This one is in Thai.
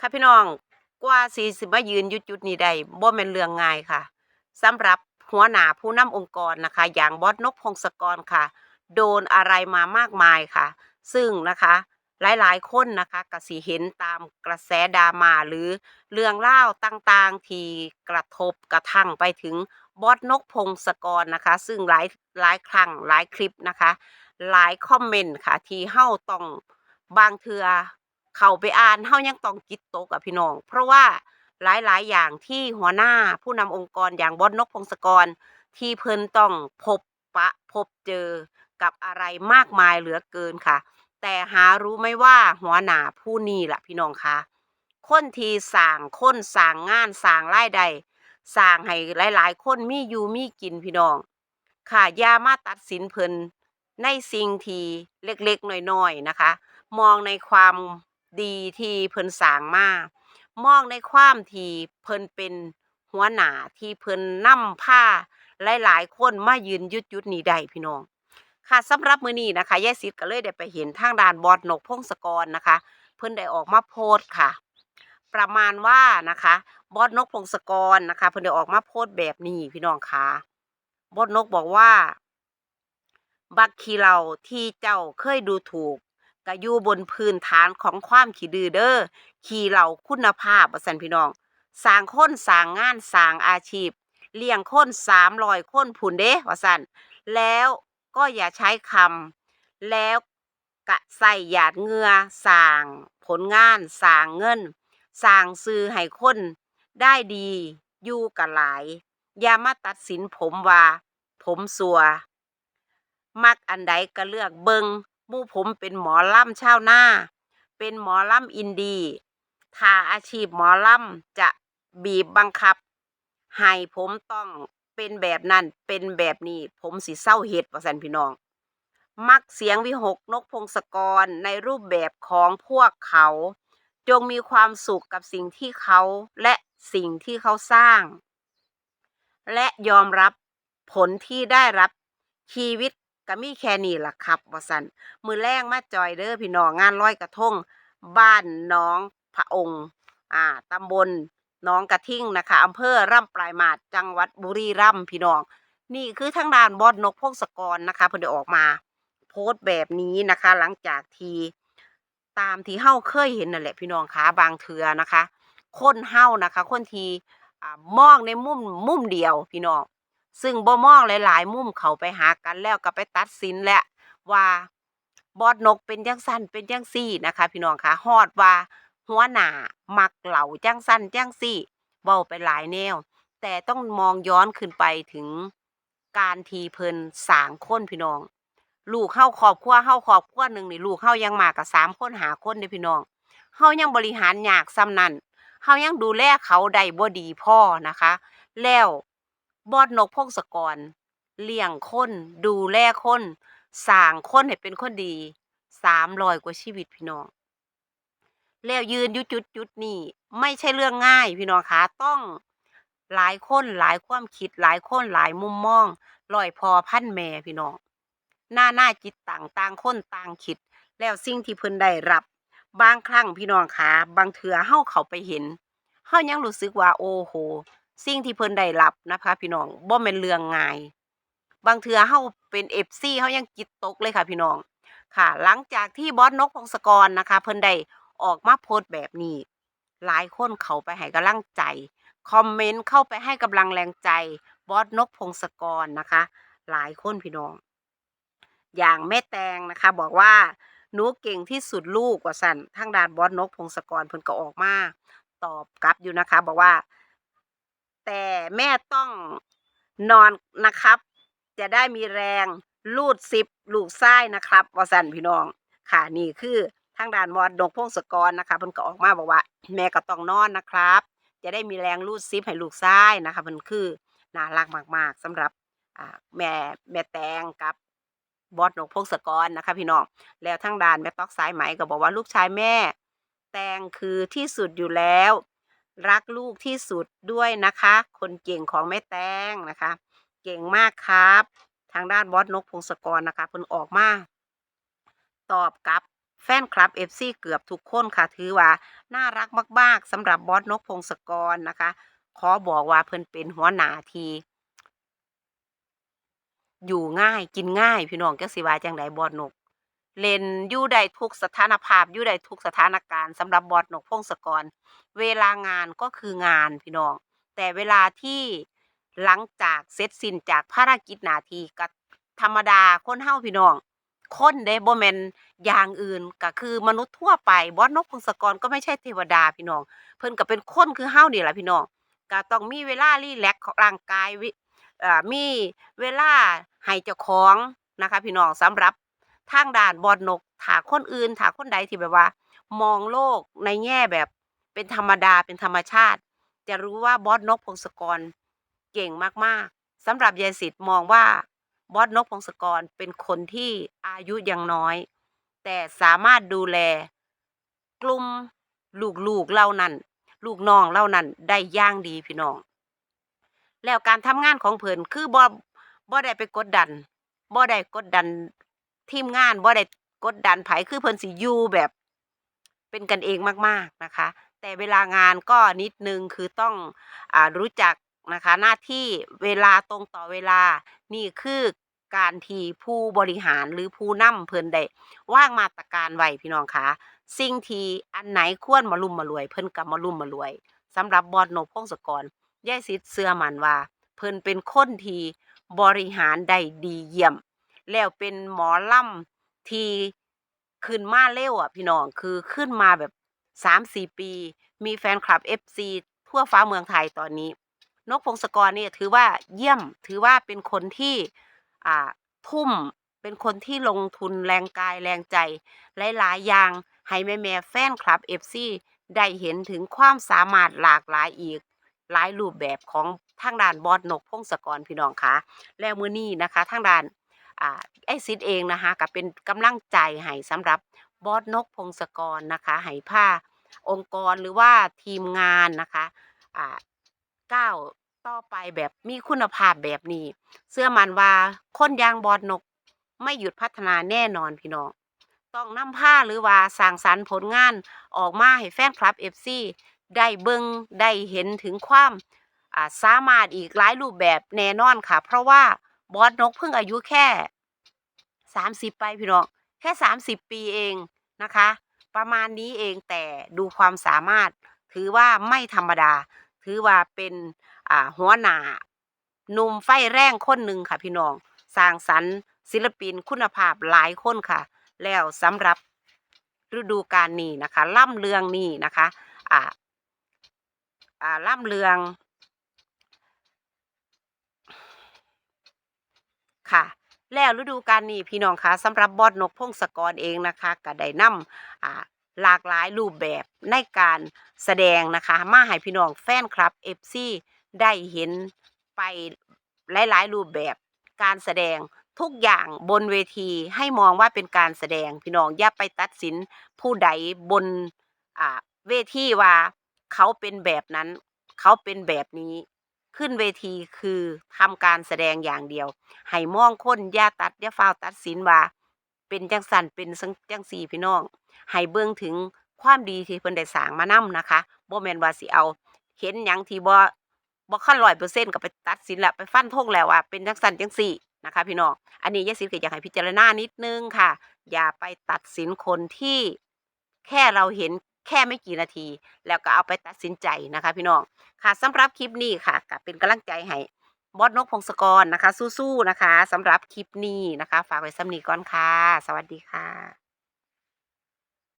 ค่ะพี่น้องกว่าสีสิมายืนยู่จุดนี้ได้บ่แม่นเรื่องง่ายค่ะสำหรับหัวหน้าผู้นำองค์กรนะคะ อย่างบอสนกพงศกรค่ะ โดนอะไรมามากมายค่ะ ซึ่งนะคะหลายๆ คนนะคะก็สิเห็นตามกระแสดราม่าหรือเรื่องเล่าต่างๆ ที่กระทบกระทั่งไปถึงบอสนกพงศกรนะคะ ซึ่งหลายหลายครั้งหลายคลิปนะคะ หลายคอมเมนต์ค่ะ ที่เฮาต้องบางเทือ เข้าไปอ่านเฮายังต้องจิตตกอะพี่น้อง เพราะว่าหลายๆ อย่างที่หัวหน้าผู้นำองค์กรอย่างบอสนกพงศกร ที่เพิ่นต้องพบปะพบเจอกับอะไรมากมายเหลือเกินค่ะ แต่หารู้ไหมว่าหัวหน้าผู้นี้ล่ะพี่น้องคะคนที่สร้างคนสร้างงานสร้างรายได้สร้างให้หลายๆ คนมีอยู่มีกินพี่น้อง ค่ะอย่ามาตัดสินเพิ่นในสิ่งที่เล็กๆน้อยๆนะคะ มองในความ ดีที่เพิ่นสร้างมามองในความที่เพิ่นเป็นหัวหน้าที่เพิ่นนำพาหลาย ๆ คนมายืนยุดยุดนี้ได้พี่น้องค่ะสำหรับมื้อนี้นะคะยายซิดก็เลยได้ไปเห็นทางด้านบอสนกพงศกรนะคะ เพิ่นได้ออกมาโพสต์ค่ะ ประมาณว่านะคะ บอสนกพงศกรนะคะ เพิ่นได้ออกมาโพสต์แบบนี้พี่น้องคะบอสนกบอกว่า บักขี้เหล่าที่เจ้าเคยดูถูก ก็อยู่บนพื้นฐานของความขี้ดื้อเด้อขี้เหล่าคุณภาพว่ซั่นพี่น้องสร้างคนสร้างงานสร้างอาชีพ เลี้ยงคน300คนพุ่นเด้ว่าซั่นแล้วก็อย่าใช้คำแล้วกะใส่หยาดเหงื่อสร้างผลงานสร้างเงินสร้างซื้อให้คนได้ดีอยู่กันหลาย อย่ามาตัดสินผมว่า ผมสัว มักอันใดก็เลือกเบิง มู่ผมเป็นหมอล่ำชาวนาเป็นหมอล่ำอินดีถ้าอาชีพหมอล่ำจะบีบบังคับ ให้ผมต้องเป็นแบบนั้นเป็นแบบนี้ผมสิเศร้าเฮ็ดว่าซั่นพี่น้อง มักเสียงวิหกนกพงศกรในรูปแบบของพวกเขา จงมีความสุขกับสิ่งที่เขาและสิ่งที่เขาสร้าง และยอมรับผลที่ได้รับชีวิต ก็มีแค่นี้ล่ะครับว่าสันมือแรงมาจอยเด้อพี่น้องงานลอยกระทง บ้านน้องพระองค์อ่าตำบลน้องกระทิ่งนะคะอำเภอร่ำปลายมาศจังหวัดบุรีรัมย์พี่น้อง นี่คือทางด้านบอสนกพงศกรนะคะเพิ่นได้ออกมา โพสต์แบบนี้นะคะ หลังจากทีตามที่เฮาเคยเห็นนั่นแหละพี่น้องคะบางเทือนะคะ คนเฮานะคะ คนทีอ่ามองในมุมมุมเดียวพี่น้อง ซึ่งบ่มองหลาย ๆ มุมเขาไปหากันแล้วก็ไปตัดสินแหละว่าบอดนกเป็นจังสั้นเป็นจังซี่นะคะ พี่น้องคะฮอดว่า หัวหน้ามักเหล่าจังสั้นจังซี่เว้าไปหลายแนว แต่ต้องมองย้อนขึ้นไปถึงการทีเพิ่นสางคนพี่น้อง ลูกเฮาครอบครัวเฮาครอบครัวหนึ่งนี่ลูกเฮายังมากับสามคนหาคนเด้พี่น้องเฮายังบริหารยากซ้ำนั้นเฮายังดูแลเขาได้บ่ดีพ่อนะคะ แล้ว บอดนกพงศกร เลี้ยงคนดูแลคนสร้างคนให้เป็นคนดีสามรอยกว่าชีวิตพี่น้อง แล้วยืนยู่จุดจุดนี้ไม่ใช่เรื่องง่ายพี่น้องคะต้องหลายคนหลายความคิดหลายคนหลายมุมมองลอยพอพันแม่พี่น้อง หน้าหน้าจิตต่างต่างคนต่างคิด แล้วสิ่งที่เพิ่นได้รับบางครั้งพี่น้องคะบางเถือเฮาเขาไปเห็นเฮายังรู้สึกว่าโอ้โห สิ่งที่เพิ่นได้รับนะคะพี่น้องบ่แม่นเรื่องง่าย บางเทื่อเฮาเป็น FC เฮายังจิตตกเลยค่ะพี่น้องค่ะ หลังจากที่บอสนกพงศกรนะคะ เพิ่นได้ออกมาโพสต์แบบนี้ หลายคนเขาไปให้กำลังใจ คอมเมนต์เข้าไปให้กำลังแรงใจบอสนกพงศกรนะคะ หลายคนพี่น้อง อย่างแม่แตงนะคะ บอกว่าหนูเก่งที่สุดลูกกว่าสั่นทางด้านบอสนกพงศกรเพิ่นก็ออกมา ตอบกลับอยู่นะคะ บอกว่า แต่แม่ต้องนอนนะครับ จะได้มีแรงลูดซิปลูกไส้นะครับวสันพี่น้องค่ะนี่คือทางด้านมอดนกพงศกรนะคะเพิ่นก็ออกมาบอกว่า แม่ก็ต้องนอนนะครับ จะได้มีแรงลูดซิปให้ลูกไส้นะคะเพิ่นคือน่ารักมากๆสำหรับแม่แม่แตงกับบอสนกพงศกรนะคะพี่น้องแล้วทางด้านแม่ตอกสายไหมก็บอกว่าลูกชายแม่ แตงคือที่สุดอยู่แล้ว รักลูกที่สุดด้วยนะคะ คนเก่งของแม่แตงนะคะ เก่งมากครับ ทางด้านบอสนกพงศกรนะคะเพิ่นออกมา ตอบกลับแฟนคลับ FC เกือบทุกคนค่ะ ถือว่าน่ารักมาก ๆสำหรับบอสนกพงศกรนะคะ ขอบอกว่าเพิ่นเป็นหัวหน้าทีอยู่ง่ายกินง่าย พี่น้องจักสิว่าจังใดบอสนก เล่นอยู่ได้ทุกสถานภาพอยู่ได้ทุกสถานการณ์สำหรับบอสนกพงศกร เวลางานก็คืองานพี่น้อง แต่เวลาที่หลังจากเสร็จสิ้นจากภารกิจหน้าที่ก็ธรรมดาคนเฮาพี่น้อง คนเด้บ่แม่นอย่างอื่นก็คือมนุษย์ทั่วไปบอสนกพงศกรก็ไม่ใช่เทวดาพี่น้อง เพิ่นก็เป็นคนคือเฮานี่แหละพี่น้องก็ต้องมีเวลารีแลกของร่างกายวิอ่อมีเวลาให้เจ้าของนะคะ พี่น้องสำหรับ ทางด้านบอสนกถาคนอื่นถาคนใดที่แบบว่า มองโลกในแง่แบบเป็นธรรมดาเป็นธรรมชาติ จะรู้ว่าบอสนกพงศกรเก่งมากๆสำหรับยายสิทธิ์มองว่าบอสนกพงศกรเป็นคนที่อายุยังน้อย แต่สามารถดูแล กลุ่มลูกๆเล่านั้นลูกน้องเล่านั้นได้ย่างดีพี่น้อง แล้วการทำงานของเพิ่นคือบ่บ่ได้ไปกดดันบ่ได้กดดัน ทีมงานบ่ได้กดดันไผคือเพิ่นสิอยู่แบบ เป็นกันเองมากๆนะคะ แต่เวลางานก็นิดนึงคือต้องอ่ารู้จักนะคะหน้าที่เวลาตรงต่อเวลานี่คือการที่ผู้บริหารหรือผู้นำเพิ่นได้วางมาตรการไว้พี่น้องคะสิ่งที่อันไหนควรมาลุ่มมารวย เพิ่นก็มาลุ่มมารวยสำหรับบอสนกพงศกรยายสิทธิ์เชื่อมันว่า เพิ่นเป็นคนที่บริหารได้ดีเยี่ยม แล้วเป็นหมอลำที่ขึ้นมาเร็วอะพี่น้องคือขึ้นมาแบบสามสี่ปี มีแฟนคลับ FC ทั่วฟ้าเมืองไทยตอนนี้ นกพงศกรเนี่ยถือว่าเยี่ยมถือว่าเป็นคนที่อ่าทุ่มเป็นคนที่ลงทุนแรงกายแรงใจ หลาย ๆ อย่าง ให้แม่แม่แฟนคลับ FC ได้เห็นถึงความสามารถหลากหลายอีก หลายรูปแบบของทางด้านบอสนกพงศกรพี่น้องคะแล้วมือนี้นะคะทางด้าน ไอซิดเองนะคะก็เป็นกำลังใจให้สำหรับบอสนกพงศกรนะคะให้ผ้าองค์กรหรือว่าทีมงานนะคะอ่าก้าวต่อไปแบบมีคุณภาพแบบนี้เชื่อมันว่าคนยางบอสนกไม่หยุดพัฒนาแน่นอนพี่น้อง ต้องนำผ้าหรือว่าสร้างสรรค์ผลงานออกมาให้แฟนคลับ FC ได้เบิ่งได้เห็นถึงความอ่าสามารถอีกหลายรูปแบบแน่นอนค่ะ เพราะว่า บอสนกเพิ่งอายุแค่30ไปพี่น้องแค่30ปีเองนะคะ ประมาณนี้เองแต่ดูความสามารถ ถือว่าไม่ธรรมดา ถือว่าเป็นหัวหน้าหนุ่มไฟแรงคนหนึ่งค่ะพี่น้องสร้างสรรค์ศิลปินคุณภาพหลายคนค่ะ แล้วสำหรับฤดูกาลนี้นะคะล่ำเลืองนี้นะคะ อ่า อ่าล่ำเลือง ค่ะ แล้วฤดูกาลนี้พี่น้องคะสำหรับบอสนกพงศกรเองนะคะก็ได้นำอ่าหลากหลายรูปแบบในการแสดงนะคะ มาให้พี่น้องแฟนคลับ FC ได้เห็นไปหลาย ๆ รูปแบบการแสดงทุกอย่างบนเวทีให้มองว่าเป็นการแสดงพี่น้องอย่าไปตัดสินผู้ใดบนอ่าเวทีว่าเขาเป็นแบบนั้น เขาเป็นแบบนี้ ขึ้นเวทีคือทำการแสดงอย่างเดียว ให้มองคนอย่าตัดอย่าฟาวตัดสินว่า เป็นจังสันเป็นจังสีพี่น้อง ให้เบิ่งถึงความดีที่เพิ่นได้สร้างมานํนะคะบ่แมนว่าสิเอา เห็นหยังที่บ่บ่คัน100%ก็ไปตัดสินล้วไปฟันธงแล้วว่าเป็นจังสันจังซี่นะคะพี่น้อง อันนี้ยายสิก็อยากให้พิจารณานิดนึงค่ะ อย่าไปตัดสินคนที่แค่เราเห็น แค่ไม่กี่นาที แล้วก็เอาไปตัดสินใจนะคะ พี่น้องค่ะสำหรับคลิปนี้ค่ะก็เป็นกำลังใจให้บอสนกพงศกรนะคะ สู้ๆนะคะสำหรับคลิปนี้นะคะ ฝากไว้สำนีก่อนค่ะ สวัสดีค่ะ